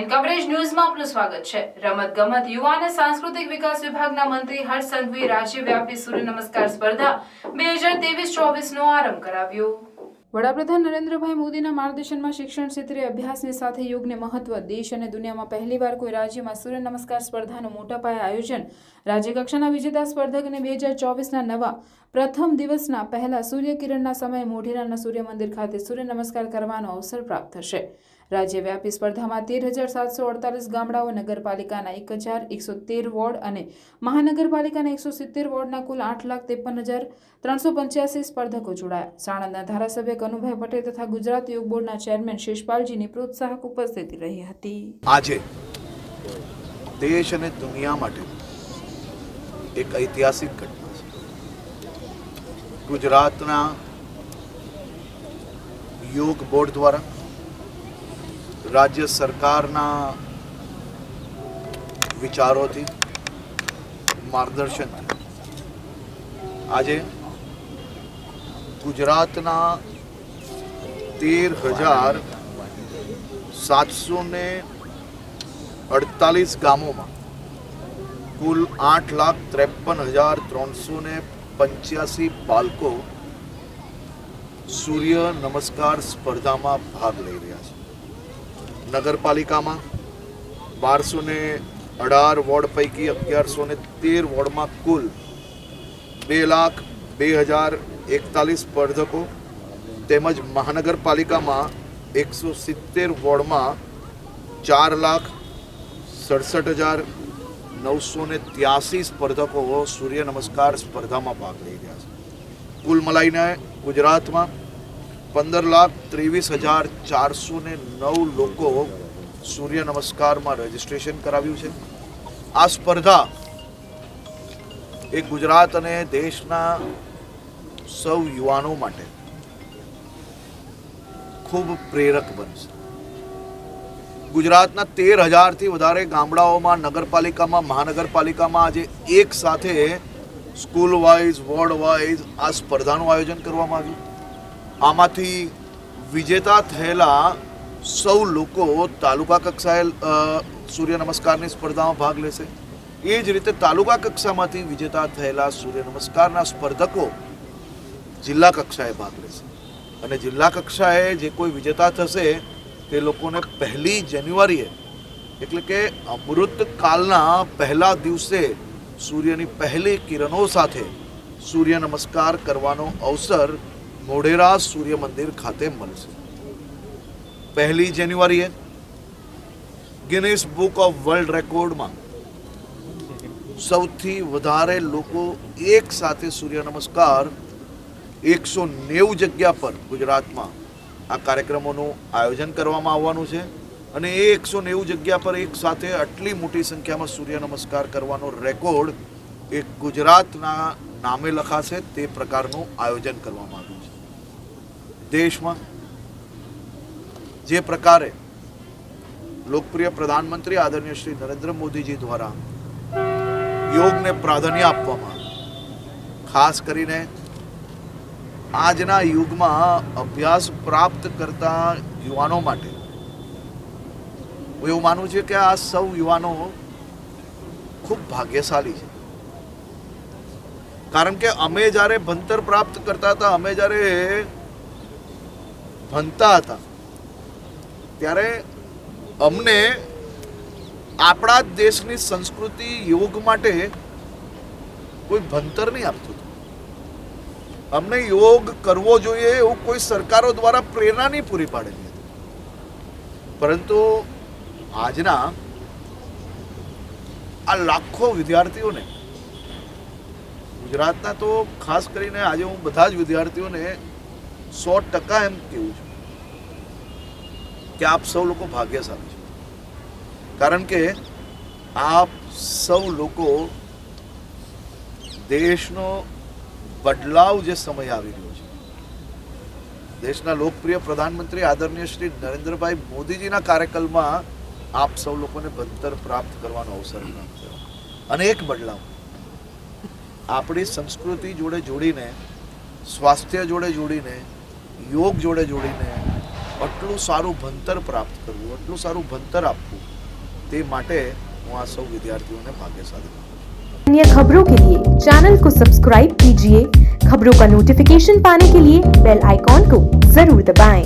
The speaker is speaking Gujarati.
એન કવરેજ ન્યૂઝમાં આપનું સ્વાગત છે. રમત ગમત યુવા અને સાંસ્કૃતિક વિકાસ વિભાગના મંત્રી હર્ષ સંઘવી રાજ્યવ્યાપી સૂર્ય નમસ્કાર સ્પર્ધા બે હજાર ત્રેવીસ ચોવીસનો આરંભ કરાવ્યો. વડાપ્રધાન નરેન્દ્રભાઈ મોદીના માર્ગદર્શનમાં શિક્ષણ ક્ષેત્રે અભ્યાસની સાથે યોગને મહત્વ, દેશ અને દુનિયામાં પહેલીવાર કોઈ રાજ્યમાં સૂર્ય નમસ્કાર સ્પર્ધાનું મોટા પાયે આયોજન. રાજ્યકક્ષાના વિજેતા સ્પર્ધકને બે હજાર ચોવીસના નવા, પ્રથમ દિવસના પહેલા સૂર્યકિરણના સમયે મોઢેરાના સૂર્ય મંદિર ખાતે સૂર્ય નમસ્કાર કરવાનો અવસર પ્રાપ્ત થશે. રાજ્યવ્યાપી સ્પર્ધામાં તેર હજાર સાતસો અડતાલીસ ગામડાઓ નગરપાલિકાના એક હજાર, એકસો તેર વોર્ડ અને મહાનગરપાલિકાના એકસો સિત્તેર વોર્ડના કુલ આઠ લાખ ત્રેપન હજાર ત્રણસો પંચ્યાસી સ્પર્ધકો જોડાયા. સાણંદના ધારાસભ્ય કનુભાઈ પટેલ તથા ગુજરાત યોગ બોર્ડના ચેરમેન શેષપાલજીની પ્રોત્સાહક ઉપસ્થિતિ રહી હતી. આજે દેશ અને દુનિયા માટે એક ઐતિહાસિક ઘટના છે. ગુજરાતના યોગ બોર્ડ દ્વારા રાજ્ય સરકારના વિચારોથી માર્ગદર્શનથી આજે ગુજરાતના તેર હજાર સાતસો ને અડતાલીસ ગામોમાં કુલ આઠ લાખ ત્રેપન હજાર ત્રણસો ને પંચ્યાસી બાળકો સૂર્ય નમસ્કાર સ્પર્ધામાં ભાગ લઈ રહ્યા છે. નગરપાલિકામાં બારસો ને અઢાર વોર્ડ પૈકી અગિયારસો ને તેર વોર્ડમાં કુલ બે લાખ બે હજાર એકતાલીસ સ્પર્ધકો તેમજ મહાનગરપાલિકામાં એકસો સિત્તેર વોર્ડમાં ચાર લાખ સડસઠ હજાર નવસો ને ત્યાસી સ્પર્ધકો સૂર્ય નમસ્કાર સ્પર્ધામાં ભાગ લઈ રહ્યા છે. કુલ મળીને ગુજરાતમાં પંદર લાખ ત્રેવીસ હજાર ચારસો ને નવ લોકો સૂર્ય નમસ્કારમાં રજીસ્ટ્રેશન કરાવ્યું છે. આ સ્પર્ધા એ ગુજરાત અને દેશના સૌ યુવાનો માટે ખૂબ પ્રેરક બનશે. ગુજરાતના તેર હજારથી વધારે ગામડાઓમાં, નગરપાલિકામાં, મહાનગરપાલિકામાં આજે એક સાથે સ્કૂલ વાઇઝ વોર્ડ વાઇઝ આ સ્પર્ધાનું આયોજન કરવામાં આવ્યું. આમાંથી વિજેતા થયેલા સૌ લોકો તાલુકા કક્ષાએ સૂર્ય નમસ્કારની સ્પર્ધામાં ભાગ લેશે. એ જ રીતે તાલુકા કક્ષામાંથી વિજેતા થયેલા સૂર્ય નમસ્કારના સ્પર્ધકો જિલ્લા કક્ષાએ ભાગ લેશે. અને જિલ્લા કક્ષાએ જે કોઈ વિજેતા થશે, તે લોકોને પહેલી જાન્યુઆરીએ, એટલે કે અમૃતકાલના પહેલા દિવસે સૂર્યની પહેલી કિરણો સાથે સૂર્ય નમસ્કાર કરવાનો અવસર મોઢેરા સૂર્ય મંદિર ખાતે મળશે. પહેલી જાન્યુઆરીએ ગિનિસ બુક ઓફ વર્લ્ડ રેકોર્ડમાં સૌથી વધારે લોકો એક સાથે સૂર્ય નમસ્કાર એકસો નેવું જગ્યા પર ગુજરાતમાં આ કાર્યક્રમોનું આયોજન કરવામાં આવવાનું છે અને એ એકસો નેવું જગ્યા પર એક સાથે આટલી મોટી સંખ્યામાં સૂર્ય નમસ્કાર કરવાનો રેકોર્ડ એ ગુજરાતના નામે લખાશે તે પ્રકારનું આયોજન કરવામાં આવ્યું દેશમાં જે પ્રકારે લોકપ્રિય પ્રધાનમંત્રી આદરણીય શ્રી નરેન્દ્ર મોદીજી દ્વારા યોગને પ્રાધાન્ય આપવામાં ખાસ કરીને આજના યુગમાં અભ્યાસ પ્રાપ્ત કરતા યુવાનો માટે હું એવું માનું છું કે આ સૌ યુવાનો ખૂબ ભાગ્યશાળી છે. કારણ કે અમે જ્યારે ભણતર પ્રાપ્ત કરતા હતા, અમે જ્યારે ભણતા હતા. ત્યારે અમને આપણા જ દેશની સંસ્કૃતિ યોગ માટે કોઈ ભણતર નહીં આપતું હતું. અમને યોગ કરવો જોઈએ એવું કોઈ સરકારો દ્વારા પ્રેરણા નહીં પૂરી પાડેલી હતી. પરંતુ આજના આ લાખો વિદ્યાર્થીઓને, ગુજરાતના તો ખાસ કરીને આજે હું બધા જ વિદ્યાર્થીઓને સો ટકા એમ કેવું છે કે આપ સૌ લોકો ભાગ્યશાળી છો. કારણ કે આપ સૌ લોકો દેશનો બદલાવ જે સમય આવી રહ્યો છે, દેશના લોકપ્રિય પ્રધાનમંત્રી આદરણીય શ્રી નરેન્દ્રભાઈ મોદીજીના કાર્યકાલમાં આપ સૌ લોકોને ભણતર પ્રાપ્ત કરવાનો અવસર પ્રાપ્ત થયો અનેક બદલાવ, આપણી સંસ્કૃતિ જોડે જોડીને, સ્વાસ્થ્ય જોડે જોડીને યોગ જોડે જોડીને આટલું સારું ભણતર પ્રાપ્ત કરવું આટલું સારું ભણતર આપવું તે માટે હું આ સૌ વિદ્યાર્થીઓને ભાગ્યશાળી માનું છું. अन्य खबरों के लिए चैनल को सब्सक्राइब कीजिए खबरों का नोटिफिकेशन पाने के लिए बेल आइकॉन को जरूर दबाएं।